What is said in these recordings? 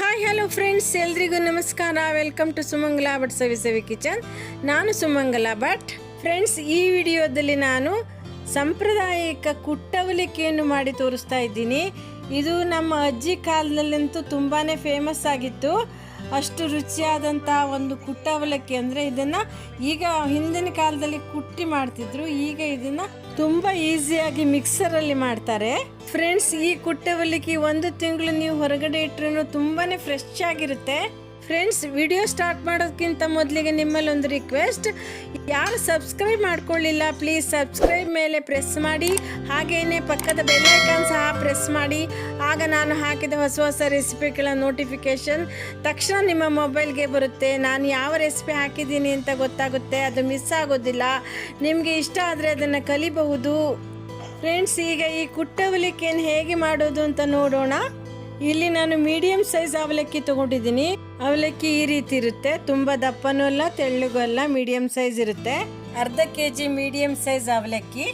Hi hello friends ಎಲ್ರಿಗೂ ನಮಸ್ಕಾರ. Welcome to Sumangala Bhat Savi Savi kitchen ನಾನು Sumangala Bhat friends ಈ ವಿಡಿಯೋದಲ್ಲಿ ನಾನು ಸಾಂಪ್ರದಾಯಿಕ ಕುಟ್ಟವಲಿಕೆಯನ್ನು ಮಾಡಿ ತೋರಿಸ್ತಾ ಇದ್ದೀನಿ. ಇದು ನಮ್ಮ ಅಜ್ಜಿ ಕಾಲದಲ್ಲಂತೂ ತುಂಬಾ ಫೇಮಸ್ ಆಗಿತ್ತು. ಅಷ್ಟು ರುಚಿಯಾದಂಥ ಒಂದು ಕುಟ್ಟವಲಕ್ಕಿ ಅಂದರೆ ಇದನ್ನು ಈಗ ಹಿಂದಿನ ಕಾಲದಲ್ಲಿ ಕುಟ್ಟಿ ಮಾಡ್ತಿದ್ರು. ಈಗ ಇದನ್ನು ತುಂಬ ಈಸಿಯಾಗಿ ಮಿಕ್ಸರಲ್ಲಿ ಮಾಡ್ತಾರೆ. ಫ್ರೆಂಡ್ಸ್ ಈ ಕುಟ್ಟವಲಿಕ್ಕಿ ಒಂದು ತಿಂಗಳು ನೀವು ಹೊರಗಡೆ ಇಟ್ರೂ ತುಂಬಾ ಫ್ರೆಶ್ ಆಗಿರುತ್ತೆ. ಫ್ರೆಂಡ್ಸ್ ವಿಡಿಯೋ ಸ್ಟಾರ್ಟ್ ಮಾಡೋದಕ್ಕಿಂತ ಮೊದಲಿಗೆ ನಿಮ್ಮಲ್ಲಿ ಒಂದು ರಿಕ್ವೆಸ್ಟ್ ಯಾರು ಸಬ್ಸ್ಕ್ರೈಬ್ ಮಾಡ್ಕೊಳ್ಳಿಲ್ಲ ಪ್ಲೀಸ್ ಸಬ್ಸ್ಕ್ರೈಬ್ ಮೇಲೆ ಪ್ರೆಸ್ ಮಾಡಿ. ಹಾಗೆಯೇ ಪಕ್ಕದ ಬೆಲ್ಲೈಕನ್ ಸಹ ಪ್ರೆಸ್ ಮಾಡಿ. ಆಗ ನಾನು ಹಾಕಿದ ಹೊಸ ಹೊಸ ರೆಸಿಪಿಗಳ ನೋಟಿಫಿಕೇಷನ್ ತಕ್ಷಣ ನಿಮ್ಮ ಮೊಬೈಲ್ಗೆ ಬರುತ್ತೆ. ನಾನು ಯಾವ ರೆಸಿಪಿ ಹಾಕಿದ್ದೀನಿ ಅಂತ ಗೊತ್ತಾಗುತ್ತೆ, ಅದು ಮಿಸ್ ಆಗೋದಿಲ್ಲ. ನಿಮಗೆ ಇಷ್ಟ ಆದರೆ ಅದನ್ನು ಕಲಿಬಹುದು. ಫ್ರೆಂಡ್ಸ್ ಈಗ ಈ ಕುಟ್ಟವಲಿಕೆಯನ್ನು ಹೇಗೆ ಮಾಡೋದು ಅಂತ ನೋಡೋಣ. ಇಲ್ಲಿ ನಾನು ಮೀಡಿಯಂ ಸೈಜ್ ಅವಲಕ್ಕಿ ತಗೊಂಡಿದ್ದೀನಿ. ಅವಲಕ್ಕಿ ಈ ರೀತಿ ಇರುತ್ತೆ. ತುಂಬ ದಪ್ಪನೂ ಅಲ್ಲ, ತೆಳ್ಳಗೂ ಅಲ್ಲ ಮೀಡಿಯಂ ಸೈಜ್ ಇರುತ್ತೆ. ಅರ್ಧ ಕೆ ಜಿ ಮೀಡಿಯಂ ಸೈಜ್ ಅವಲಕ್ಕಿ.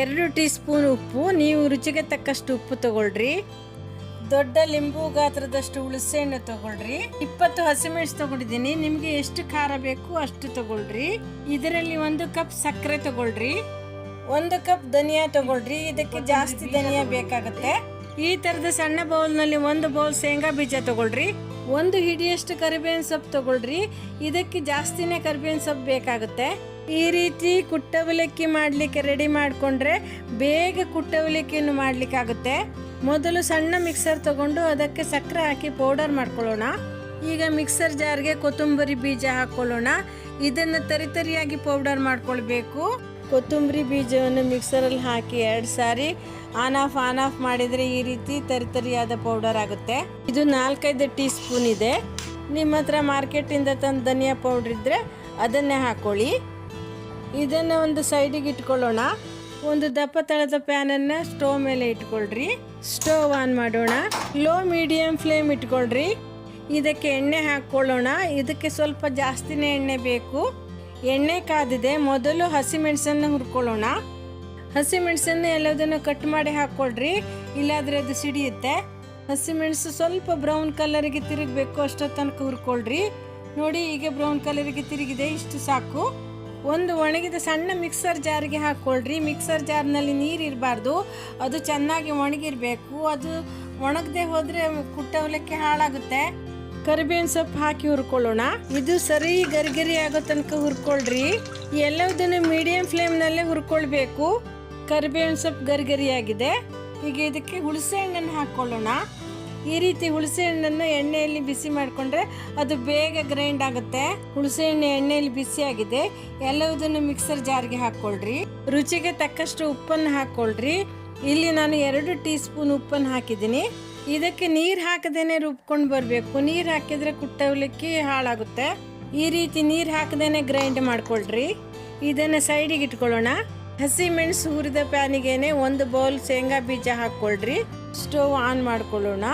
ಎರಡು ಟೀ ಸ್ಪೂನ್ ಉಪ್ಪು. ನೀವು ರುಚಿಗೆ ತಕ್ಕಷ್ಟು ಉಪ್ಪು ತಗೊಳ್ರಿ. ದೊಡ್ಡ ಲಿಂಬು ಗಾತ್ರದಷ್ಟು ಹುಣಸೆಹಣ್ಣು ತಗೊಳ್ರಿ. ಇಪ್ಪತ್ತು ಹಸಿಮೆಣಸು ತಗೊಂಡಿದ್ದೀನಿ. ನಿಮಗೆ ಎಷ್ಟು ಖಾರ ಬೇಕು ಅಷ್ಟು ತಗೊಳ್ರಿ. ಇದರಲ್ಲಿ ಒಂದು ಕಪ್ ಸಕ್ಕರೆ ತಗೊಳ್ರಿ. ಒಂದು ಕಪ್ ಧನಿಯಾ ತಗೊಳ್ರಿ. ಇದಕ್ಕೆ ಜಾಸ್ತಿ ಧನಿಯಾ ಬೇಕಾಗುತ್ತೆ. ಈ ತರದ ಸಣ್ಣ ಬೌಲ್ನಲ್ಲಿ ಒಂದು ಬೌಲ್ ಶೇಂಗಾ ಬೀಜ ತಗೊಳ್ರಿ. ಒಂದು ಹಿಡಿಯಷ್ಟು ಕರಿಬೇವಿನ ಸೊಪ್ಪು ತಗೊಳ್ರಿ. ಇದಕ್ಕೆ ಜಾಸ್ತಿನೇ ಕರಿಬೇವಿನ ಸೊಪ್ಪು ಬೇಕಾಗುತ್ತೆ. ಈ ರೀತಿ ಕುಟ್ಟವಲಕ್ಕಿ ಮಾಡಲಿಕ್ಕೆ ರೆಡಿ ಮಾಡಿಕೊಂಡ್ರೆ ಬೇಗ ಕುಟ್ಟವಲಕ್ಕಿಯನ್ನು ಮಾಡಲಿಕ್ಕಾಗುತ್ತೆ. ಮೊದಲು ಸಣ್ಣ ಮಿಕ್ಸರ್ ತಗೊಂಡು ಅದಕ್ಕೆ ಸಕ್ಕರೆ ಹಾಕಿ ಪೌಡರ್ ಮಾಡ್ಕೊಳ್ಳೋಣ. ಈಗ ಮಿಕ್ಸರ್ ಜಾರ್ಗೆ ಕೊತ್ತಂಬರಿ ಬೀಜ ಹಾಕೊಳ್ಳೋಣ. ಇದನ್ನು ತರಿತರಿಯಾಗಿ ಪೌಡರ್ ಮಾಡ್ಕೊಳ್ಬೇಕು. ಕೊತ್ತಂಬರಿ ಬೀಜವನ್ನು ಮಿಕ್ಸರಲ್ಲಿ ಹಾಕಿ ಎರಡು ಸಾರಿ ಆನ್ ಆಫ್ ಆನ್ ಆಫ್ ಮಾಡಿದರೆ ಈ ರೀತಿ ತರಿತರಿಯಾದ ಪೌಡರ್ ಆಗುತ್ತೆ. ಇದು ನಾಲ್ಕೈದು ಟೀ ಸ್ಪೂನ್ ಇದೆ. ನಿಮ್ಮ ಹತ್ರ ಮಾರ್ಕೆಟಿಂದ ತಂದು ಧನಿಯಾ ಪೌಡ್ರ್ ಇದ್ದರೆ ಅದನ್ನೇ ಹಾಕ್ಕೊಳ್ಳಿ ಇದನ್ನು ಒಂದು ಸೈಡಿಗೆ ಇಟ್ಕೊಳ್ಳೋಣ. ಒಂದು ದಪ್ಪ ತಳದ ಪ್ಯಾನನ್ನು ಸ್ಟೋವ್ ಮೇಲೆ ಇಟ್ಕೊಳ್ರಿ. ಸ್ಟೋವ್ ಆನ್ ಮಾಡೋಣ. ಲೋ ಮೀಡಿಯಂ ಫ್ಲೇಮ್ ಇಟ್ಕೊಳ್ರಿ. ಇದಕ್ಕೆ ಎಣ್ಣೆ ಹಾಕ್ಕೊಳ್ಳೋಣ. ಇದಕ್ಕೆ ಸ್ವಲ್ಪ ಜಾಸ್ತಿನೇ ಎಣ್ಣೆ ಬೇಕು. ಎಣ್ಣೆ ಕಾದಿದೆ, ಮೊದಲು ಹಸಿಮೆಣಸನ್ನು ಹುರ್ಕೊಳ್ಳೋಣ. ಹಸಿಮೆಣಸನ್ನು ಎಲ್ಲದನ್ನು ಕಟ್ ಮಾಡಿ ಹಾಕ್ಕೊಳ್ರಿ, ಇಲ್ಲಾದ್ರೆ ಅದು ಸಿಡಿಯುತ್ತೆ. ಹಸಿಮೆಣಸು ಸ್ವಲ್ಪ ಬ್ರೌನ್ ಕಲರಿಗೆ ತಿರುಗಬೇಕು ಅಷ್ಟೋ ತನಕ ಹುರ್ಕೊಳ್ರಿ. ನೋಡಿ ಈಗ ಬ್ರೌನ್ ಕಲರಿಗೆ ತಿರುಗಿದೆ, ಇಷ್ಟು ಸಾಕು. ಒಂದು ಒಣಗಿದ ಸಣ್ಣ ಮಿಕ್ಸರ್ ಜಾರಿಗೆ ಹಾಕ್ಕೊಳ್ರಿ. ಮಿಕ್ಸರ್ ಜಾರ್ನಲ್ಲಿ ನೀರು ಇರಬಾರ್ದು, ಅದು ಚೆನ್ನಾಗಿ ಒಣಗಿರಬೇಕು. ಅದು ಒಣಗದೆ ಹೋದರೆ ಕುಟ್ಟವಲಕ್ಕೆ ಹಾಳಾಗುತ್ತೆ. ಕರಿಬೇವಿನ ಸೊಪ್ಪು ಹಾಕಿ ಹುರ್ಕೊಳ್ಳೋಣ. ಇದು ಸರಿ ಗರಿಗರಿ ಆಗೋ ತನಕ ಹುರ್ಕೊಳ್ರಿ. ಎಲ್ಲದನ್ನು ಮೀಡಿಯಂ ಫ್ಲೇಮ್ನಲ್ಲೇ ಹುರ್ಕೊಳ್ಬೇಕು. ಕರಿಬೇವಿನ ಸೊಪ್ಪು ಗರಿಗರಿಯಾಗಿದೆ. ಈಗ ಇದಕ್ಕೆ ಹುಳಸೆ ಹಣ್ಣನ್ನು ಹಾಕ್ಕೊಳ್ಳೋಣ ಈ ರೀತಿ ಹುಳಸೆ ಹಣ್ಣನ್ನು ಎಣ್ಣೆಯಲ್ಲಿ ಬಿಸಿ ಮಾಡಿಕೊಂಡ್ರೆ ಅದು ಬೇಗ ಗ್ರೈಂಡ್ ಆಗುತ್ತೆ. ಹುಣಸೆ ಹಣ್ಣು ಎಣ್ಣೆಯಲ್ಲಿ ಬಿಸಿ ಆಗಿದೆ. ಎಲ್ಲವುದನ್ನು ಮಿಕ್ಸರ್ ಜಾರ್ಗೆ ಹಾಕ್ಕೊಳ್ರಿ ರುಚಿಗೆ ತಕ್ಕಷ್ಟು ಉಪ್ಪನ್ನು ಹಾಕ್ಕೊಳ್ರಿ ಇಲ್ಲಿ ನಾನು ಎರಡು ಟೀ ಸ್ಪೂನ್ ಉಪ್ಪನ್ನು ಹಾಕಿದ್ದೀನಿ. ಇದಕ್ಕೆ ನೀರು ಹಾಕದೇನೆ ರುಬ್ಕೊಂಡು ಬರಬೇಕು. ನೀರು ಹಾಕಿದ್ರೆ ಕುಟ್ಟವಲಿಕ್ಕಿ ಹಾಳಾಗುತ್ತೆ. ಈ ರೀತಿ ನೀರು ಹಾಕದೇನೆ ಗ್ರೈಂಡ್ ಮಾಡ್ಕೊಳ್ರಿ. ಇದನ್ನು ಸೈಡಿಗೆ ಇಟ್ಕೊಳ್ಳೋಣ. ಹಸಿ ಮೆಣಸು ಹುರಿದ ಪ್ಯಾನಿಗೇನೆ ಒಂದು ಬೌಲ್ ಶೇಂಗಾ ಬೀಜ ಹಾಕ್ಕೊಳ್ರಿ. ಸ್ಟವ್ ಆನ್ ಮಾಡ್ಕೊಳ್ಳೋಣ.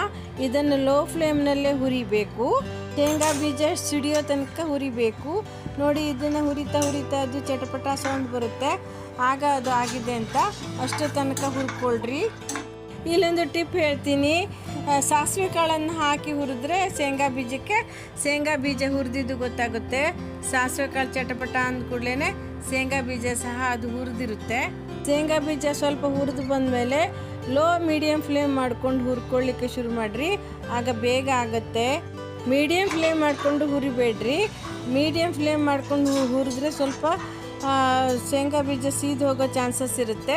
ಇದನ್ನು ಲೋ ಫ್ಲೇಮ್ನಲ್ಲೇ ಹುರಿಬೇಕು. ಶೇಂಗಾ ಬೀಜ ಸಿಡಿಯೋ ತನಕ ಹುರಿಬೇಕು. ನೋಡಿ ಇದನ್ನು ಹುರಿತಾ ಹುರಿತಾ ಅದು ಚಟಪಟ ಸೌಂಡ್ ಬರುತ್ತೆ. ಆಗ ಅದು ಆಗಿದೆ ಅಂತ ಅಷ್ಟು ತನಕ ಹುರ್ಕೊಳ್ರಿ. ಇಲ್ಲೊಂದು ಟಿಪ್ ಹೇಳ್ತೀನಿ. ಸಾಸಿವೆ ಕಾಳನ್ನು ಹಾಕಿ ಹುರಿದ್ರೆ ಶೇಂಗಾ ಬೀಜಕ್ಕೆ ಶೇಂಗಾ ಬೀಜ ಹುರಿದಿದ್ದು ಗೊತ್ತಾಗುತ್ತೆ. ಸಾಸಿವೆ ಕಾಳು ಚಟಪಟ ಅಂದ ಕೂಡಲೇ ಶೇಂಗಾ ಬೀಜ ಸಹ ಅದು ಹುರಿದಿರುತ್ತೆ. ಶೇಂಗಾ ಬೀಜ ಸ್ವಲ್ಪ ಹುರಿದು ಬಂದಮೇಲೆ ಲೋ ಮೀಡಿಯಮ್ ಫ್ಲೇಮ್ ಮಾಡ್ಕೊಂಡು ಹುರ್ಕೊಳ್ಳಿಕ್ಕೆ ಶುರು ಮಾಡಿರಿ. ಆಗ ಬೇಗ ಆಗುತ್ತೆ. ಮೀಡಿಯಮ್ ಫ್ಲೇಮ್ ಮಾಡಿಕೊಂಡು ಹುರಿಬೇಡ್ರಿ. ಮೀಡಿಯಮ್ ಫ್ಲೇಮ್ ಮಾಡ್ಕೊಂಡು ಹುರಿದ್ರೆ ಸ್ವಲ್ಪ ಶೇಂಗಾ ಬೀಜ ಸೀದು ಹೋಗೋ ಚಾನ್ಸಸ್ ಇರುತ್ತೆ.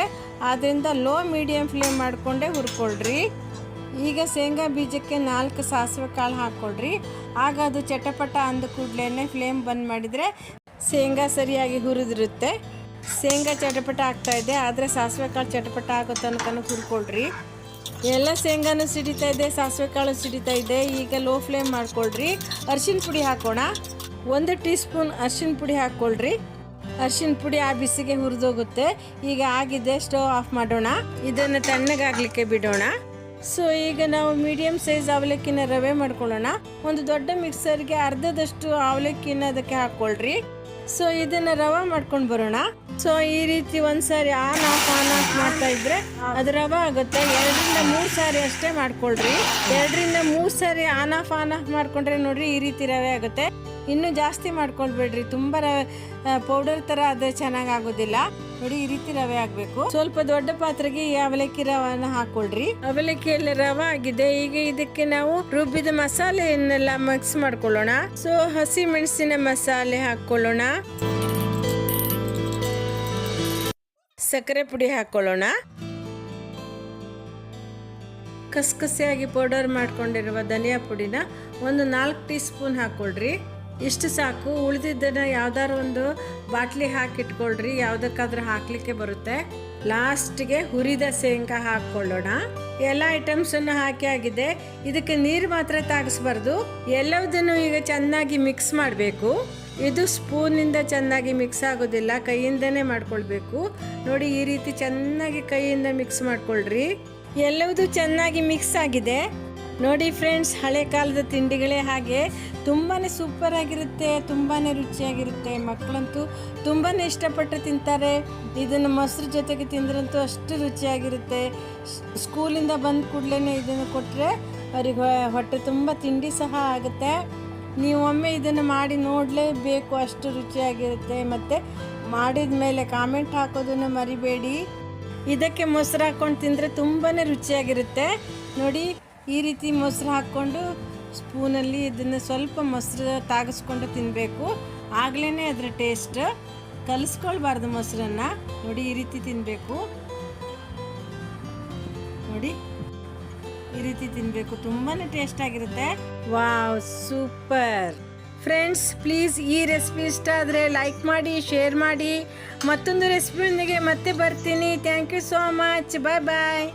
ಆದ್ದರಿಂದ ಲೋ ಮೀಡಿಯಮ್ ಫ್ಲೇಮ್ ಮಾಡಿಕೊಂಡೇ ಹುರ್ಕೊಳ್ರಿ. ಈಗ ಶೇಂಗಾ ಬೀಜಕ್ಕೆ ನಾಲ್ಕು ಸಾಸಿವೆ ಕಾಳು ಹಾಕ್ಕೊಳ್ರಿ ಆಗ ಅದು ಚಟಪಟ ಅಂದ ಕೂಡಲೇ ಫ್ಲೇಮ್ ಬಂದ್ ಮಾಡಿದರೆ ಶೇಂಗಾ ಸರಿಯಾಗಿ ಹುರಿದಿರುತ್ತೆ. ಶೇಂಗಾ ಚಟಪಟ ಆಗ್ತಾ ಇದೆ, ಆದರೆ ಸಾಸಿವೆ ಕಾಳು ಚಟಪಟ ಆಗೋ ತನಕ ಹುರ್ಕೊಳ್ರಿ. ಎಲ್ಲ ಶೇಂಗಾನು ಸಿಡಿತಾ ಇದೆ, ಸಾಸಿವೆ ಕಾಳು ಸಿಡಿತಾ ಇದೆ. ಈಗ ಲೋ ಫ್ಲೇಮ್ ಮಾಡ್ಕೊಳ್ರಿ. ಅರ್ಶಿನ ಪುಡಿ ಹಾಕೋಣ. ಒಂದು ಟೀ ಸ್ಪೂನ್ ಅರ್ಶಿನ ಪುಡಿ ಹಾಕ್ಕೊಳ್ರಿ ಅರಿಶಿನ ಪುಡಿ ಆ ಬಿಸಿಗೆ ಹುರಿದೋಗುತ್ತೆ. ಈಗ ಆಗಿದೆ ಸ್ಟೋವ್ ಆಫ್ ಮಾಡೋಣ. ಇದನ್ನು ತಣ್ಣಗಾಗಲಿಕ್ಕೆ ಬಿಡೋಣ. ಸೊ ಈಗ ನಾವು ಮೀಡಿಯಂ ಸೈಜ್ ಅವಲಕ್ಕಿನ ರವೆ ಮಾಡ್ಕೊಳ್ಳೋಣ. ಒಂದು ದೊಡ್ಡ ಮಿಕ್ಸರ್ಗೆ ಅರ್ಧದಷ್ಟು ಅವಲಕ್ಕಿನ ಅದಕ್ಕೆ ಹಾಕ್ಕೊಳ್ರಿ. ಸೊ ಇದನ್ನ ರವಾ ಮಾಡ್ಕೊಂಡು ಬರೋಣ. ಸೊ ಈ ರೀತಿ ಒಂದ್ಸಾರಿ ಆನ್ ಆಫ್ ಆನ್ ಆಫ್ ಮಾಡ್ತಾ ಇದ್ರೆ ಅದು ರವಾ ಆಗುತ್ತೆ. ಎರಡರಿಂದ ಮೂರು ಸಾರಿ ಅಷ್ಟೇ ಮಾಡ್ಕೊಳ್ರಿ. ಎರಡರಿಂದ ಮೂರು ಸಾರಿ ಆನ್ ಆಫ್ ಆನ್ ಆಫ್ ಮಾಡ್ಕೊಂಡ್ರೆ ನೋಡ್ರಿ ಈ ರೀತಿ ರವೆ ಆಗುತ್ತೆ. ಇನ್ನು ಜಾಸ್ತಿ ಮಾಡ್ಕೊಳ್ಬೇಡ್ರಿ. ತುಂಬ ಪೌಡರ್ ಥರ ಆದರೆ ಚೆನ್ನಾಗಿ ಆಗೋದಿಲ್ಲ ನೋಡಿ, ಈ ರೀತಿ ರವೆ ಆಗಬೇಕು ಸ್ವಲ್ಪ ದೊಡ್ಡ ಪಾತ್ರೆಗೆ ಈ ಅವಲಕ್ಕಿ ರವನ ಹಾಕೊಳ್ರಿ. ಅವಲಕ್ಕಿಯಲ್ಲಿ ರವೆ ಆಗಿದೆ. ಈಗ ಇದಕ್ಕೆ ನಾವು ರುಬ್ಬಿದ ಮಸಾಲೆಯನ್ನೆಲ್ಲ ಮಿಕ್ಸ್ ಮಾಡ್ಕೊಳ್ಳೋಣ. ಸೊ ಹಸಿ ಮೆಣಸಿನ ಮಸಾಲೆ ಹಾಕೊಳ್ಳೋಣ ಸಕ್ಕರೆ ಪುಡಿ ಹಾಕೊಳ್ಳೋಣ ಕಸಕಸಿಯಾಗಿ ಪೌಡರ್ ಮಾಡ್ಕೊಂಡಿರುವ ಧನಿಯಾ ಪುಡಿನ ಒಂದು ನಾಲ್ಕು ಟೀ ಸ್ಪೂನ್ ಹಾಕ್ಕೊಳ್ರಿ. ಇಷ್ಟು ಸಾಕು. ಉಳಿದಿದ್ದನ್ನ ಯಾವ್ದಾದ್ರು ಒಂದು ಬಾಟ್ಲಿ ಹಾಕಿಟ್ಕೊಳ್ರಿ. ಯಾವುದಕ್ಕಾದ್ರೂ ಹಾಕಲಿಕ್ಕೆ ಬರುತ್ತೆ. ಲಾಸ್ಟ್ಗೆ ಹುರಿದ ಶೇಂಗಾ ಹಾಕ್ಕೊಳ್ಳೋಣ. ಎಲ್ಲ ಐಟಮ್ಸನ್ನು ಹಾಕಿ ಆಗಿದೆ. ಇದಕ್ಕೆ ನೀರು ಮಾತ್ರ ತಾಗಿಸ್ಬಾರ್ದು. ಎಲ್ಲದನ್ನು ಈಗ ಚೆನ್ನಾಗಿ ಮಿಕ್ಸ್ ಮಾಡಬೇಕು. ಇದು ಸ್ಪೂನಿಂದ ಚೆನ್ನಾಗಿ ಮಿಕ್ಸ್ ಆಗೋದಿಲ್ಲ. ಕೈಯಿಂದನೇ ಮಾಡ್ಕೊಳ್ಬೇಕು. ನೋಡಿ, ಈ ರೀತಿ ಚೆನ್ನಾಗಿ ಕೈಯಿಂದ ಮಿಕ್ಸ್ ಮಾಡ್ಕೊಳ್ರಿ. ಎಲ್ಲವೂ ಚೆನ್ನಾಗಿ ಮಿಕ್ಸ್ ಆಗಿದೆ. ನೋಡಿ ಫ್ರೆಂಡ್ಸ್ ಹಳೆ ಕಾಲದ ತಿಂಡಿಗಳೇ ಹಾಗೆ ತುಂಬಾ ಸೂಪರ್ ಆಗಿರುತ್ತೆ ತುಂಬಾ ರುಚಿಯಾಗಿರುತ್ತೆ. ಮಕ್ಕಳಂತೂ ತುಂಬಾ ಇಷ್ಟಪಟ್ಟು ತಿಂತಾರೆ. ಇದನ್ನು ಮೊಸರು ಜೊತೆಗೆ ತಿಂದ್ರಂತೂ ಅಷ್ಟು ರುಚಿಯಾಗಿರುತ್ತೆ. ಸ್ಕೂಲಿಂದ ಬಂದ ಕೂಡಲೇ ಇದನ್ನು ಕೊಟ್ಟರೆ ಅವ್ರಿಗೆ ಹೊಟ್ಟೆ ತುಂಬ ತಿಂಡಿ ಸಹ ಆಗುತ್ತೆ. ನೀವು ಒಮ್ಮೆ ಇದನ್ನು ಮಾಡಿ ನೋಡಲೇಬೇಕು, ಅಷ್ಟು ರುಚಿಯಾಗಿರುತ್ತೆ. ಮತ್ತು ಮಾಡಿದ ಮೇಲೆ ಕಾಮೆಂಟ್ ಹಾಕೋದನ್ನು ಮರಿಬೇಡಿ. ಇದಕ್ಕೆ ಮೊಸರು ಹಾಕ್ಕೊಂಡು ತಿಂದರೆ ತುಂಬಾ ರುಚಿಯಾಗಿರುತ್ತೆ. ನೋಡಿ. ಈ ರೀತಿ ಮೊಸರು ಹಾಕ್ಕೊಂಡು ಸ್ಪೂನಲ್ಲಿ ಇದನ್ನು ಸ್ವಲ್ಪ ಮೊಸರು ತಾಗಿಸ್ಕೊಂಡು ತಿನ್ನಬೇಕು ಆಗಲೇ ಅದರ ಟೇಸ್ಟ್. ಕಲಿಸ್ಕೊಳ್ಬಾರ್ದು ಮೊಸರನ್ನು. ನೋಡಿ, ಈ ರೀತಿ ತಿನ್ನಬೇಕು ನೋಡಿ, ಈ ರೀತಿ ತಿನ್ನಬೇಕು ತುಂಬಾ ಟೇಸ್ಟ್ ಆಗಿರುತ್ತೆ. Wow, super. ಫ್ರೆಂಡ್ಸ್, ಪ್ಲೀಸ್ ಈ ರೆಸಿಪಿ ಇಷ್ಟ ಆದರೆ ಲೈಕ್ ಮಾಡಿ, ಶೇರ್ ಮಾಡಿ. ಮತ್ತೊಂದು ರೆಸಿಪಿಯೊಂದಿಗೆ ಮತ್ತೆ ಬರ್ತೀನಿ. Thank you so much. Bye bye.